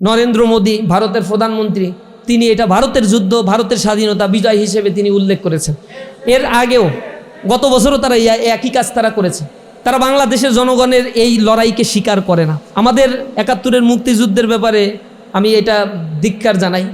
নরেন্দ্র মোদী, ভারতের প্রধানমন্ত্রী, তিনি এটা ভারতের যুদ্ধ, ভারতের স্বাধীনতা বিজয় হিসেবে তিনি উল্লেখ করেছেন। এর আগেও গত বছরও তারা একই কাজ তারা করেছে। তারা বাংলাদেশের জনগণের এই লড়াইকে স্বীকার করে না। আমাদের একাত্তরের মুক্তিযুদ্ধের ব্যাপারে আমি এটা ধিক্কার জানাই।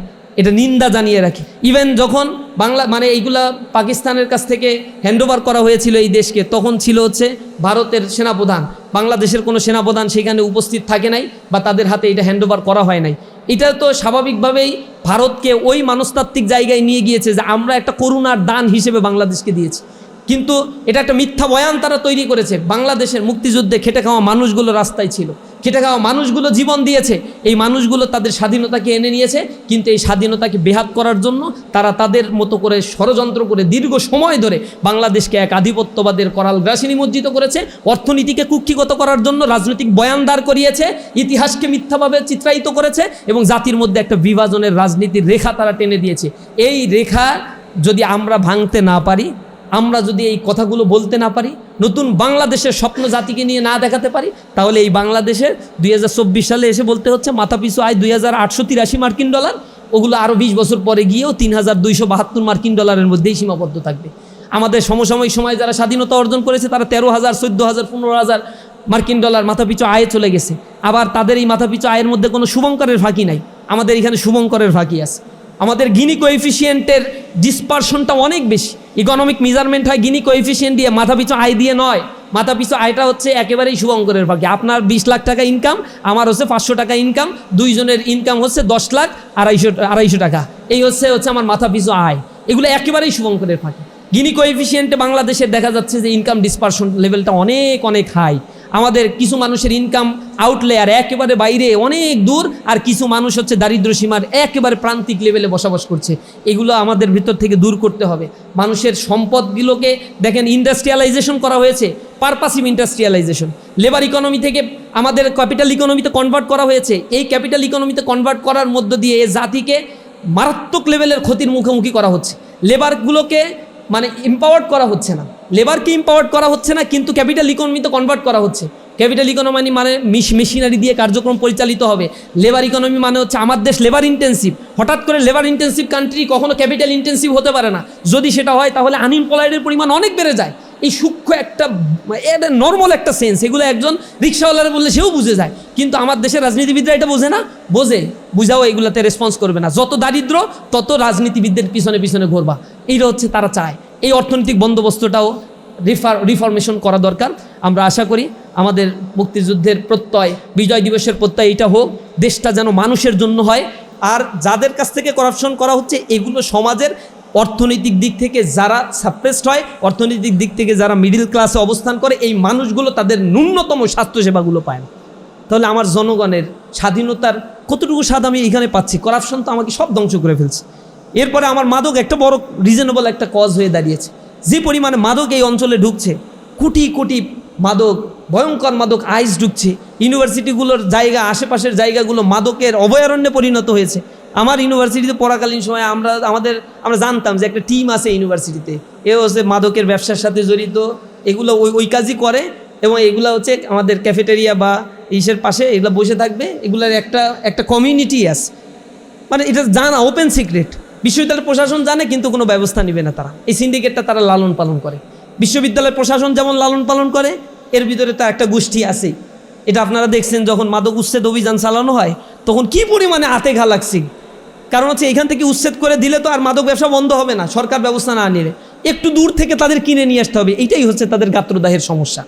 এটা নিন্দা জানিয়ে রাখি। ইভেন যখন বাংলা মানে এইগুলা পাকিস্তানের কাছ থেকে হ্যান্ডওভার করা হয়েছিল এই দেশকে, তখন ছিল হচ্ছে ভারতের সেনাপ্রধান। বাংলাদেশের কোনো সেনাপ্রধান সেখানে উপস্থিত থাকে নাই বা তাদের হাতে এটা হ্যান্ডওভার করা হয় নাই। এটা তো স্বাভাবিকভাবেই ভারতকে ওই মানস্তাত্ত্বিক জায়গায় নিয়ে গিয়েছে যে আমরা একটা করুণার দান হিসেবে বাংলাদেশকে দিয়েছি। কিন্তু এটা একটা মিথ্যা বয়ান তারা তৈরি করেছে। বাংলাদেশের মুক্তিযুদ্ধে খেটে খাওয়া মানুষগুলো রাস্তায় ছিল। খেটে খাওয়া মানুষগুলো জীবন দিয়েছে। এই মানুষগুলো তাদের স্বাধীনতাকে এনে নিয়েছে। কিন্তু এই স্বাধীনতাকে বেহাত করার জন্য তারা তাদের মতো করে ষড়যন্ত্র করে দীর্ঘ সময় ধরে বাংলাদেশকে এক আধিপত্যবাদের করাল গ্রাসী নিমজ্জিত করেছে। অর্থনীতিকে কুক্ষিগত করার জন্য রাজনৈতিক বয়ান দাঁড় করিয়েছে। ইতিহাসকে মিথ্যাভাবে চিত্রায়িত করেছে এবং জাতির মধ্যে একটা বিভাজনের রাজনীতির রেখা তারা টেনে দিয়েছে। এই রেখা যদি আমরা ভাঙতে না পারি আমরা যদি এই কথাগুলো বলতে না পারি, নতুন বাংলাদেশের স্বপ্ন জাতিকে নিয়ে না দেখাতে পারি, তাহলে এই বাংলাদেশের দুই হাজার চব্বিশ সালে এসে বলতে হচ্ছে মাথাপিছু আয় দুই হাজার আটশো তিরাশি মার্কিন ডলার, ওগুলো আরও বিশ বছর পরে গিয়েও তিন হাজার দুইশো বাহাত্তর মার্কিন ডলারের মধ্যেই সীমাবদ্ধ থাকবে। আমাদের সমসাময়িক সময় যারা স্বাধীনতা অর্জন করেছে, তারা তেরো হাজার, চোদ্দ হাজার, পনেরো হাজার মার্কিন ডলার মাথাপিছু আয়ে চলে গেছে। আবার তাদের এই মাথাপিছু আয়ের মধ্যে কোনো শুভঙ্করের ফাঁকি নাই। আমাদের এখানে শুভঙ্করের ফাঁকি আছে। আমাদের গিনি কোএফিসিয়েন্টের ডিসপারশনটা অনেক বেশি। ইকোনমিক মেজারমেন্ট হয় গিনি কোএফিসিয়েন্ট দিয়ে, মাথা পিছু আয় দিয়ে নয়। মাথা পিছু আয়টা হচ্ছে একেবারেই শুভঙ্করের ফাঁকি আপনার বিশ লাখ টাকা ইনকাম আমার হচ্ছে পাঁচশো টাকা ইনকাম দুইজনের ইনকাম হচ্ছে দশ লাখ আড়াইশো আড়াইশো টাকা। এই হচ্ছে হচ্ছে আমার মাথা পিছু আয় এগুলো একেবারেই শুভঙ্করের ফাঁকি গিনি কোএফিসিয়েন্টে বাংলাদেশে দেখা যাচ্ছে যে ইনকাম ডিসপারশন লেভেলটা অনেক অনেক হাই আমাদের কিছু মানুষের ইনকাম আউটলেয়ার একেবারে বাইরে অনেক দূর, আর কিছু মানুষ হচ্ছে দারিদ্র সীমার একেবারে প্রান্তিক লেভেলে বসবাস করছে। এগুলো আমাদের ভিতর থেকে দূর করতে হবে। মানুষের সম্পদগুলোকে দেখেন ইন্ডাস্ট্রিয়ালাইজেশন করা হয়েছে পারপাসিভ ইন্ডাস্ট্রিয়ালাইজেশন লেবার ইকোনমি থেকে আমাদের ক্যাপিটাল ইকোনমিতে কনভার্ট করা হয়েছে। এই ক্যাপিটাল ইকোনমিতে কনভার্ট করার মধ্য দিয়ে এ জাতিকে মারাত্মক লেভেলের ক্ষতির মুখোমুখি করা হচ্ছে। লেবারগুলোকে মানে এম্পাওয়ার্ড করা হচ্ছে না। লেবারকে এম্পাওয়ার্ড করা হচ্ছে না, কিন্তু ক্যাপিটাল ইকোনমিতে কনভার্ট করা হচ্ছে। ক্যাপিটাল ইকোনমি মানে মিশ মেশিনারি দিয়ে কার্যক্রম পরিচালিত হবে। লেবার ইকোনমি মানে হচ্ছে আমার দেশ লেবার ইন্টেন্সিভ হঠাৎ করে লেবার ইন্টেন্সিভ কান্ট্রি কখনো ক্যাপিটাল ইন্টেন্সিভ হতে পারে না। যদি সেটা হয়, তাহলে আনএমপ্লয়েডের পরিমাণ অনেক বেড়ে যায়। এই সূক্ষ্ম একটা, এটা নর্মাল একটা সেন্স এগুলো একজন রিক্সাওয়ালারা বললে সেও বুঝে যায়। কিন্তু আমার দেশের রাজনীতিবিদরা এটা বোঝে না। বোঝে, বুঝাও এগুলোতে রেসপন্স করবে না। যত দারিদ্র, তত রাজনীতিবিদদের পিছনে পিছনে ঘুরবা। এইটা হচ্ছে তারা চায়। এই অর্থনৈতিক বন্দোবস্তটাও রিফার রিফরমেশন করা দরকার। আমরা আশা করি আমাদের মুক্তিযুদ্ধের প্রত্যয়, বিজয় দিবসের প্রত্যয় এটা হোক, দেশটা যেন মানুষের জন্য হয়। আর যাদের কাছ থেকে করাপশন করা হচ্ছে, এগুলো সমাজের অর্থনৈতিক দিক থেকে যারা সাপ্রেসড হয়, অর্থনৈতিক দিক থেকে যারা মিডিল ক্লাসে অবস্থান করে, এই মানুষগুলো তাদের ন্যূনতম স্বাস্থ্যসেবাগুলো পায়। না তাহলে আমার জনগণের স্বাধীনতার কতটুকু স্বাদ আমি এখানে পাচ্ছি? করাপশন তো আমাকে সব ধ্বংস করে ফেলছে। এরপরে আমার মাদক একটা বড় রিজনেবল একটা কজ হয়ে দাঁড়িয়েছে। যে পরিমাণে মাদক এই অঞ্চলে ঢুকছে, কোটি কোটি মাদক, ভয়ঙ্কর মাদক আইস ঢুকছে, ইউনিভার্সিটিগুলোর জায়গা, আশেপাশের জায়গাগুলো মাদকের অভয়ারণ্যে পরিণত হয়েছে। আমার ইউনিভার্সিটিতে পড়াকালীন সময় আমরা, আমাদের, আমরা জানতাম যে একটা টিম আছে ইউনিভার্সিটিতে। এ হচ্ছে মাদকের ব্যবসার সাথে জড়িত, এগুলো ওই ওই কাজই করে এবং এগুলো হচ্ছে আমাদের ক্যাফেটেরিয়া বা ইসের পাশে এগুলো বসে থাকবে। এগুলোর একটা একটা কমিউনিটি আছে। মানে এটা জানা ওপেন সিক্রেট বিশ্ববিদ্যালয়ের প্রশাসন জানে, কিন্তু কোনো ব্যবস্থা নেবে না তারা। এই সিন্ডিকেটটা তারা লালন পালন করে। বিশ্ববিদ্যালয়ের প্রশাসন যেমন লালন পালন করে, এর ভিতরে তো একটা গোষ্ঠী আছে। এটা আপনারা দেখছেন যখন মাদক উচ্ছেদ অভিযান চালানো হয়, তখন কি পরিমাণে আতে ঘা লাগছে? কারণ হচ্ছে এখান থেকে উচ্ছেদ করে দিলে তো আর মাদক ব্যবসা বন্ধ হবে না, সরকার ব্যবস্থা না নিলে। একটু দূর থেকে তাদের কিনে নিয়ে আসতে হবে এইটাই হচ্ছে তাদের গাত্রদাহের সমস্যা।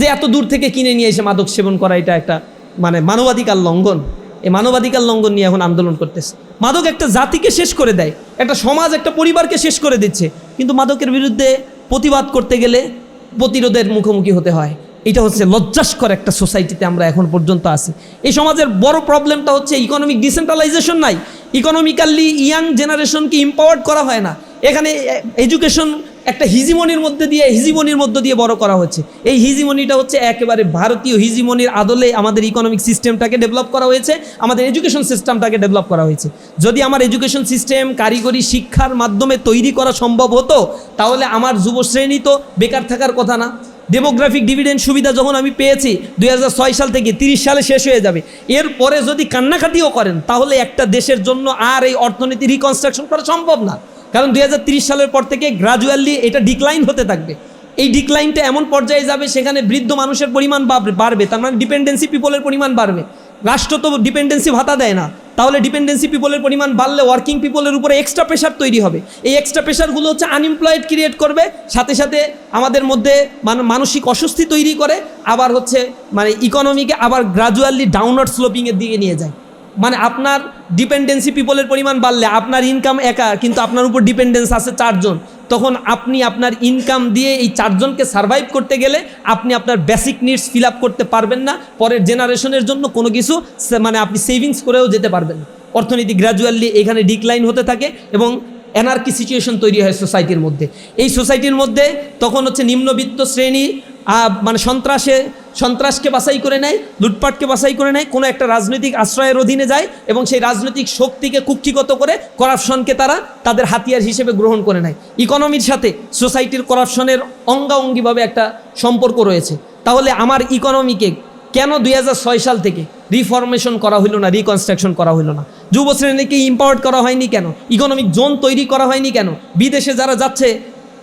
যে এত দূর থেকে কিনে নিয়ে এসে মাদক সেবন করা, এটা একটা মানে মানবাধিকার লঙ্ঘন। এই মানবাধিকার লঙ্ঘন নিয়ে এখন আন্দোলন করতেছে। মাদক একটা জাতিকে শেষ করে দেয়, একটা সমাজ, একটা পরিবারকে শেষ করে দিচ্ছে। কিন্তু মাদকের বিরুদ্ধে প্রতিবাদ করতে গেলে প্রতিরোধের মুখোমুখি হতে হয়। এটা হচ্ছে লজ্জাস্কর একটা সোসাইটিতে আমরা এখন পর্যন্ত আছি। এই সমাজের বড় প্রবলেমটা হচ্ছে ইকোনমিক ডিসেন্ট্রালাইজেশন নাই। ইকোনমিক্যালি ইয়াং জেনারেশনকে ইম্পাওয়ার্ড করা হয় না। এখানে এডুকেশন একটা হিজিমনির মধ্যে দিয়ে, হিজিমনির মধ্য দিয়ে বড় করা হচ্ছে এই হিজিমনিটা হচ্ছে একেবারে ভারতীয় হিজিমনির আদলে আমাদের ইকোনমিক সিস্টেমটাকে ডেভেলপ করা হয়েছে, আমাদের এডুকেশন সিস্টেমটাকে ডেভেলপ করা হয়েছে। যদি আমার এডুকেশন সিস্টেম কারিগরি শিক্ষার মাধ্যমে তৈরি করা সম্ভব হতো, তাহলে আমার যুবশ্রেণী তো বেকার থাকার কথা না। ডেমোগ্রাফিক ডিভিডেন্ড সুবিধা যখন আমি পেয়েছি দু হাজার ছয় সাল থেকে তিরিশ সালে শেষ হয়ে যাবে। এরপরে যদি কান্নাকাটিও করেন, তাহলে একটা দেশের জন্য আর এই অর্থনীতি রিকনস্ট্রাকশন করা সম্ভব না। কারণ দুই সালের পর থেকে গ্রাজুয়ালি এটা ডিক্লাইন হতে থাকবে। এই ডিক্লাইনটা এমন পর্যায়ে যাবে, সেখানে বৃদ্ধ মানুষের পরিমাণ বাড়বে, তার মানে ডিপেন্ডেন্সি পিপলের পরিমাণ বাড়বে। রাষ্ট্র তো ডিপেন্ডেন্সি ভাতা দেয় না, তাহলে ডিপেন্ডেন্সি পিপলের পরিমাণ বাড়লে ওয়ার্কিং পিপলের উপরে এক্সট্রা প্রেশার তৈরি হবে। এই এক্সট্রা প্রেশারগুলো হচ্ছে আনএমপ্লয়েড ক্রিয়েট করবে, সাথে সাথে আমাদের মধ্যে মান- মানসিক অস্বস্তি তৈরি করে, আবার হচ্ছে মানে ইকোনমিকে আবার গ্রাজুয়ালি ডাউনওয়ার্ড স্লোপিংয়ের দিকে নিয়ে যায়। মানে আপনার ডিপেন্ডেন্সি পিপলের পরিমাণ বাড়লে আপনার ইনকাম একা, কিন্তু আপনার উপর ডিপেন্ডেন্স আছে চারজন। তখন আপনি আপনার ইনকাম দিয়ে এই চারজনকে সার্ভাইভ করতে গেলে আপনি আপনার বেসিক নিডস ফিল করতে পারবেন না। পরের জেনারেশনের জন্য কোনো কিছু মানে আপনি সেভিংস করেও যেতে পারবেন না। অর্থনীতি গ্র্যাজুয়ালি এখানে ডিক্লাইন হতে থাকে এবং এনার্কি সিচুয়েশন তৈরি হয় সোসাইটির মধ্যে। এই সোসাইটির মধ্যে তখন হচ্ছে নিম্নবিত্ত শ্রেণি মানে সন্ত্রাসে সন্ত্রাসকে বাছাই করে নেয়, লুটপাটকে বাছাই করে নেয়, কোনো একটা রাজনৈতিক আশ্রয়ের অধীনে যায় এবং সেই রাজনৈতিক শক্তিকে কুক্ষিগত করে করাপশনকে তারা তাদের হাতিয়ার হিসেবে গ্রহণ করে নেয়। ইকোনমির সাথে সোসাইটির করাপশনের অঙ্গাঙ্গিভাবে একটা সম্পর্ক রয়েছে। তাহলে আমার ইকোনমিকে কেন দুই হাজার ছয় সাল থেকে রিফরমেশন করা হইল না রিকনস্ট্রাকশন করা হইল না? যুব শ্রেণীকে ইম্পাওয়ার্ড করা হয়নি কেন? ইকোনমিক জোন তৈরি করা হয়নি কেন? বিদেশে যারা যাচ্ছে,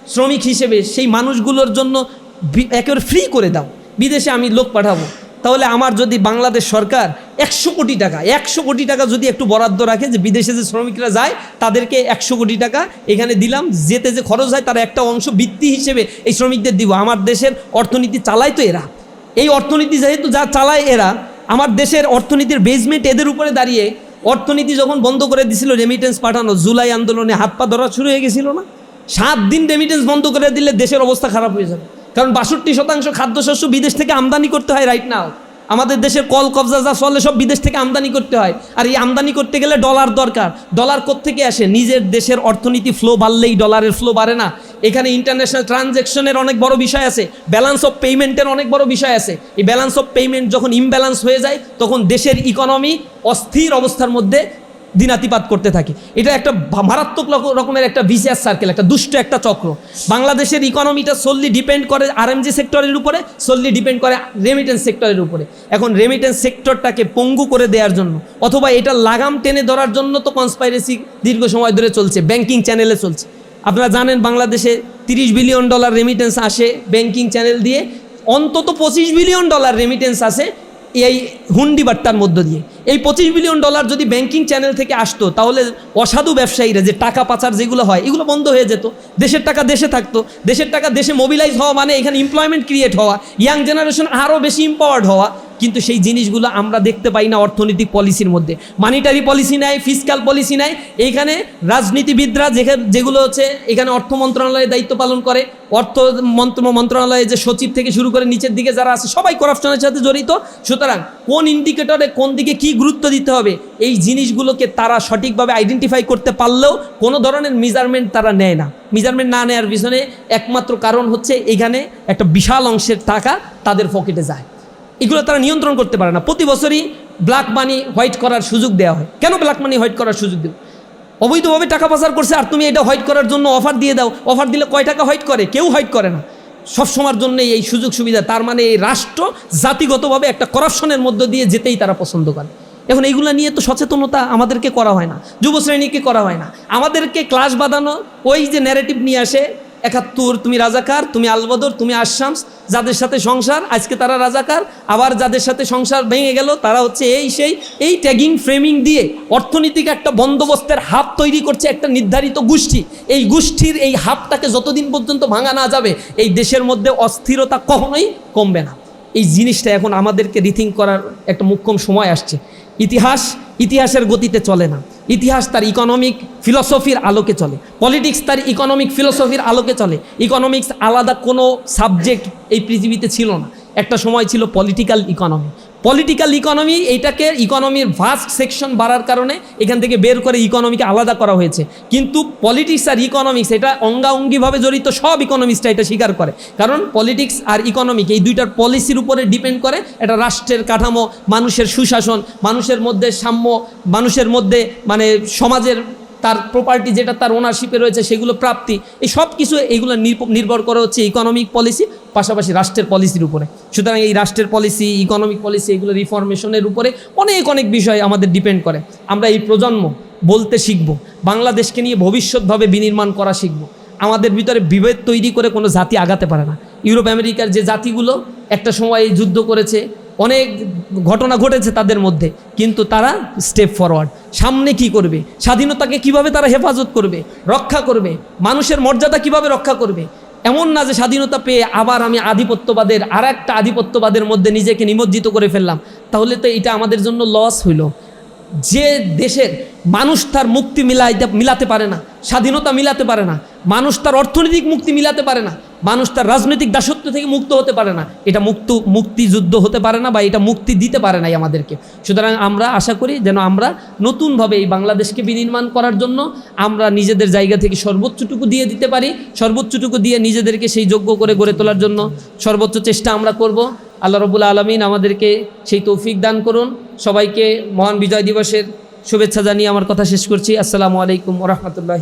শ্রমিক হিসেবে সেই মানুষগুলোর জন্য একেবারে ফ্রি করে দাও। বিদেশে আমি লোক পাঠাবো। তাহলে আমার যদি বাংলাদেশ সরকার একশো কোটি টাকা, একশো কোটি টাকা যদি একটু বরাদ্দ রাখে যে বিদেশে যে শ্রমিকরা যায়, তাদেরকে একশো কোটি টাকা এখানে দিলাম, যেতে যে খরচ হয় তার একটা অংশ বৃত্তি হিসেবে এই শ্রমিকদের দিব। আমার দেশের অর্থনীতি চালায় তো এরা। এই অর্থনীতি যেহেতু যা চালায় এরা, আমার দেশের অর্থনীতির বেজমেন্ট এদের উপরে দাঁড়িয়ে অর্থনীতি যখন বন্ধ করে দিছিল রেমিটেন্স পাঠানো, জুলাই আন্দোলনে হাত পা ধরা শুরু হয়ে গেছিল না? সাত দিন রেমিটেন্স বন্ধ করে দিলে দেশের অবস্থা খারাপ হয়ে যাবে। কারণ বাষট্টি শতাংশ খাদ্যশস্য বিদেশ থেকে আমদানি করতে হয় রাইট নাও আমাদের দেশের কল, কবজা, যা চলে সব বিদেশ থেকে আমদানি করতে হয়। আর এই আমদানি করতে গেলে ডলার দরকার। ডলার থেকে আসে? নিজের দেশের অর্থনীতি ফ্লো বাড়লেই ডলারের ফ্লো বাড়ে না। এখানে ইন্টারন্যাশনাল ট্রানজ্যাকশনের অনেক বড় বিষয় আছে। ব্যালেন্স অফ পেমেন্টের অনেক বড় বিষয় আছে। এই ব্যালেন্স অফ পেমেন্ট যখন ইমব্যালেন্স হয়ে যায়, তখন দেশের ইকোনমি অস্থির অবস্থার মধ্যে দিনাতিপাত করতে থাকে। এটা একটা মারাত্মক রকমের একটা ভিসিয়াস সার্কেল একটা দুষ্ট একটা চক্র। বাংলাদেশের ইকোনমিটা solely ডিপেন্ড করে আরএমজি সেক্টরের উপরে, solely ডিপেন্ড করে রেমিটেন্স সেক্টরের উপরে। এখন রেমিটেন্স সেক্টরটাকে পঙ্গু করে দেওয়ার জন্য, অথবা এটা লাগাম টেনে ধরার জন্য তো কনসপাইরেসি দীর্ঘ সময় ধরে চলছে ব্যাংকিং চ্যানেলে চলছে। আপনারা জানেন বাংলাদেশে তিরিশ বিলিয়ন ডলার রেমিটেন্স আসে ব্যাংকিং চ্যানেল দিয়ে, অন্তত পঁচিশ বিলিয়ন ডলার রেমিটেন্স আসে এই হুন্ডি বাট্টার মধ্য দিয়ে। এই পঁচিশ বিলিয়ন ডলার যদি ব্যাংকিং চ্যানেল থেকে আসতো, তাহলে অসাধু ব্যবসায়ীরা যে টাকা পাচার যেগুলো হয়, এগুলো বন্ধ হয়ে যেত। দেশের টাকা দেশে থাকতো। দেশের টাকা দেশে মোবিলাইজ হওয়া মানে এখানে এমপ্লয়মেন্ট ক্রিয়েট হওয়া। ইয়াং জেনারেশন আরও বেশি এম্পাওয়ার্ড হওয়া। কিন্তু সেই জিনিসগুলো আমরা দেখতে পাই না অর্থনৈতিক পলিসির মধ্যে। মানিটারি পলিসি নেয় ফিসক্যাল পলিসি নেয় এইখানে রাজনীতিবিদরা যেগুলো হচ্ছে, এখানে অর্থ মন্ত্রণালয়ে দায়িত্ব পালন করে। অর্থ মন্ত্র মন্ত্রণালয়ে যে সচিব থেকে শুরু করে নিচের দিকে যারা আছে, সবাই করাপশনের সাথে জড়িত। সুতরাং কোন ইন্ডিকেটরে কোন দিকে কি গুরুত্ব দিতে হবে, এই জিনিসগুলোকে তারা সঠিকভাবে আইডেন্টিফাই করতে পারলেও কোনো ধরনের মেজারমেন্ট তারা নেয় না। মেজারমেন্ট না নেওয়ার পিছনে একমাত্র কারণ হচ্ছে এখানে একটা বিশাল অংশের টাকা তাদের পকেটে যায়। এগুলো তারা নিয়ন্ত্রণ করতে পারে না। প্রতি বছরই ব্ল্যাক মানি হোয়াইট করার সুযোগ দেওয়া হয়। কেন ব্ল্যাক মানি হোয়াইট করার সুযোগ দেব? অবৈধভাবে টাকা পাচার করছে আর তুমি এটা হোয়াইট করার জন্য অফার দিয়ে দাও। অফার দিলে কয় টাকা হোয়াইট করে? কেউ হোয়াইট করে না। সব সময়ের জন্য এই সুযোগ সুবিধা। তার মানে এই রাষ্ট্র জাতিগতভাবে একটা করাপশনের মধ্য দিয়ে যেতেই তারা পছন্দ করে। এখন এইগুলো নিয়ে তো সচেতনতা আমাদেরকে করা হয় না। যুব শ্রেণীকে করা হয় না। আমাদেরকে ক্লাস বাঁধানো, ওই যে ন্যারেটিভ নিয়ে আসে একাত্তর, তুমি রাজাকার, তুমি আলবদর, তুমি আশামস যাদের সাথে সংসার, আজকে তারা রাজাকার, আবার যাদের সাথে সংসার ভেঙে গেল, তারা হচ্ছে এই সেই, এই ট্যাগিং ফ্রেমিং দিয়ে অর্থনৈতিক একটা বন্দোবস্তের হাব তৈরি করছে একটা নির্ধারিত গোষ্ঠী। এই গোষ্ঠীর এই হাবটাকে যতদিন পর্যন্ত ভাঙা না যাবে, এই দেশের মধ্যে অস্থিরতা কখনোই কমবে না। এই জিনিসটা এখন আমাদেরকে রিথিং করার একটা মুখ্যম সময় আসছে। ইতিহাস, ইতিহাসের গতিতে চলে না। ইতিহাস তার ইকোনমিক ফিলসফির আলোকে চলে। পলিটিক্স তার ইকোনমিক ফিলসফির আলোকে চলে। ইকোনমিক্স আলাদা কোনো সাবজেক্ট এই পৃথিবীতে ছিল না। একটা সময় ছিল পলিটিক্যাল ইকোনমি পলিটিক্যাল ইকোনমি এইটাকে ইকোনমির ভাস্ট সেকশন বাড়ার কারণে এখান থেকে বের করে ইকোনমিকে আলাদা করা হয়েছে। কিন্তু পলিটিক্স আর ইকোনমিক্স এটা অঙ্গাঙ্গিভাবে জড়িত সব ইকোনমিক্সটা এটা স্বীকার করে। কারণ পলিটিক্স আর ইকোনমিক এই দুইটার পলিসির উপরে ডিপেন্ড করে এটা রাষ্ট্রের কাঠামো, মানুষের সুশাসন, মানুষের মধ্যে সাম্য, মানুষের মধ্যে মানে সমাজের তার প্রপার্টি যেটা তার ওনারশিপে রয়েছে, সেগুলো প্রাপ্তি। এই সব কিছু নির্ভ- নির্ভর করে হচ্ছে ইকোনমিক পলিসি পাশাপাশি রাষ্ট্রের পলিসির উপরে। সুতরাং এই রাষ্ট্রের পলিসি ইকোনমিক পলিসি এগুলো রিফরমেশনের উপরে অনেক অনেক বিষয় আমাদের ডিপেন্ড করে। আমরা এই প্রজন্ম বলতে শিখব, বাংলাদেশকে নিয়ে ভবিষ্যৎভাবে বিনির্মাণ করা শিখব। আমাদের ভিতরে বিভেদ তৈরি করে কোনো জাতি আগাতে পারে না। ইউরোপ, আমেরিকার যে জাতিগুলো একটা সময় যুদ্ধ করেছে, অনেক ঘটনা ঘটেছে তাদের মধ্যে, কিন্তু তারা স্টেপ ফরওয়ার্ড সামনে কি করবে? স্বাধীনতাকে কীভাবে তারা হেফাজত করবে? রক্ষা করবে? মানুষের মর্যাদা কীভাবে রক্ষা করবে? এমন না যে স্বাধীনতা পেয়ে আবার আমি আধিপত্যবাদের আর একটা আধিপত্যবাদের মধ্যে নিজেকে নিমজ্জিত করে ফেললাম। তাহলে তো এটা আমাদের জন্য লস হইল। যে দেশের মানুষ তার মুক্তি মিলাইতে, মিলাতে পারে না, স্বাধীনতা মিলাতে পারে না, মানুষ তার অর্থনৈতিক মুক্তি মিলাতে পারে না মানুষ তার রাজনৈতিক দাসত্ব থেকে মুক্ত হতে পারে না। এটা মুক্ত, মুক্তিযুদ্ধ হতে পারে না বা এটা মুক্তি দিতে পারে নাই আমাদেরকে। সুতরাং আমরা আশা করি যেন আমরা নতুনভাবে এই বাংলাদেশকে বিনির্মাণ করার জন্য আমরা নিজেদের জায়গা থেকে সর্বোচ্চটুকু দিয়ে দিতে পারি, সর্বোচ্চটুকু দিয়ে নিজেদেরকে সেই যোগ্য করে গড়ে তোলার জন্য সর্বোচ্চ চেষ্টা আমরা করব। আল্লাহ রবুল আলমিন আমাদেরকে সেই তৌফিক দান করুন। সবাইকে মহান বিজয় দিবসের শুভেচ্ছা জানিয়ে আমার কথা শেষ করছি। আসসালামু আলাইকুম রহমতুল্লাহ